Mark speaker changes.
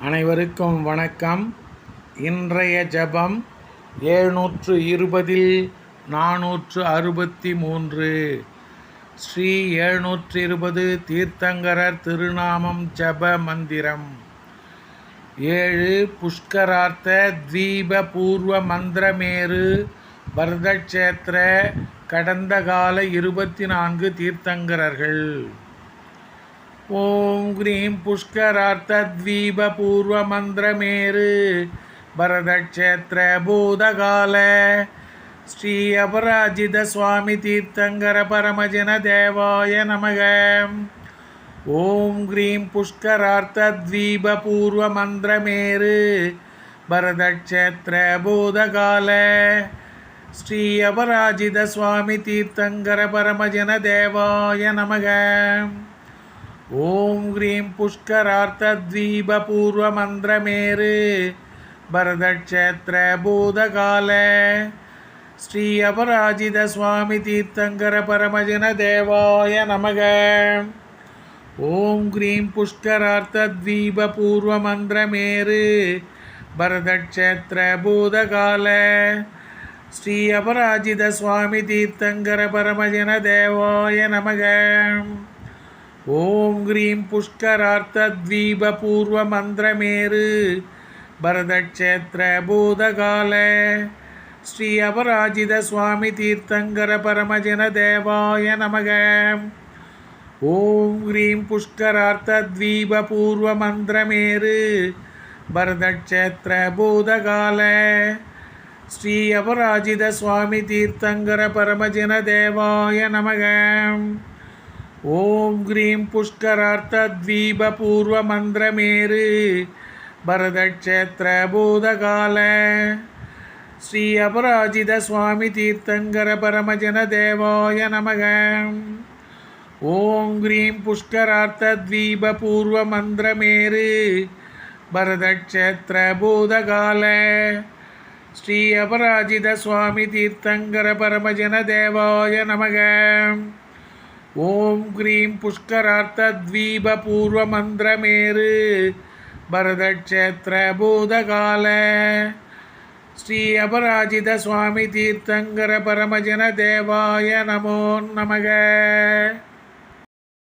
Speaker 1: அனைவருக்கும் வணக்கம். இன்றைய ஜெபம் எழுநூற்று இருபதில் நானூற்று அறுபத்தி மூன்று. ஸ்ரீ எழுநூற்று இருபது தீர்த்தங்கரர் திருநாமம் ஜப மந்திரம். ஏழு புஷ்கரார்த்த தீப பூர்வ மந்திரமேரு பரதக்ஷேத்திர கடந்த கால இருபத்தி நான்கு தீர்த்தங்கரர்கள். ஓம் க்ரீம் புஷ்கரார்த்தத்வீப பரதக்ஷேத்திர பூதகால ஸ்ரீ அபராஜித சுவாமி தீர்த்தங்கர பரமஜன தேவாய நமக. ஓம் க்ரீம் புஷ்கரார்த்தத்வீப பரதக்ஷேத்திர பூதகால ஸ்ரீ அபராஜித சுவாமி தீர்த்தங்கர பரமஜன தேவாய நமக. ஓம் க்ரீம் புஷ்கரார்த்தத்வீப பூர்வ பரதக்ஷேத்திர பூதகால ஸ்ரீ அபராஜித சுவாமி தீர்த்தங்கர பரமஜன தேவாய நமக. ஓம் க்ரீம் புஷ்கரார்த்தத்வீப பூர்வ மந்திரமேரு பரதக்ஷேத்திர பூதகால ஸ்ரீ அபராஜித சுவாமி தீர்த்தங்கர பரமஜன தேவாய நமக. ஓம் க்ரீம் புஷ்கரார்த்தத்வீப பூர்வ பரதக்ஷேத்திர பூதகால ஸ்ரீ அபராஜித சுவாமி தீர்த்தங்கர பரமஜன தேவாய நமக. ஓம் ஹ்ரீம் புஷ்கரார்த்தத்வீப பூர்வ மந்திரமேரு பரதக்ஷேத்திர பூதகால ஸ்ரீ அபராஜித சுவாமி தீர்த்தங்கர பரமஜன தேவாய நமகம் ஓம் கிரீம் புஷ்கரார்த்தத்வீப பூர்வ மந்திரமேரு பரதக்ஷேத்திர பூதகால. ஸ்ரீ அபராஜித சுவாமி தீர்த்தங்கர பரமஜன தேவாய நமக. ஓம் கிரீம் புஷ்கரார்த்தத்வீப பூர்வ மந்திரமேரு பரதக்ஷேத்திர பூதகால. ஸ்ரீ அபராஜித சுவாமி தீர்த்தங்கர பரமஜன தேவாய நமக. ஓம் க்ரீம் புஷ்கரார்த்தத்வீப பூர்வ மந்திரமேரு பரதக்ஷேத்திர பூதகால ஸ்ரீ அபராஜித சுவாமி தீர்த்தங்கர பரமஜன தேவாய நமோ நமக.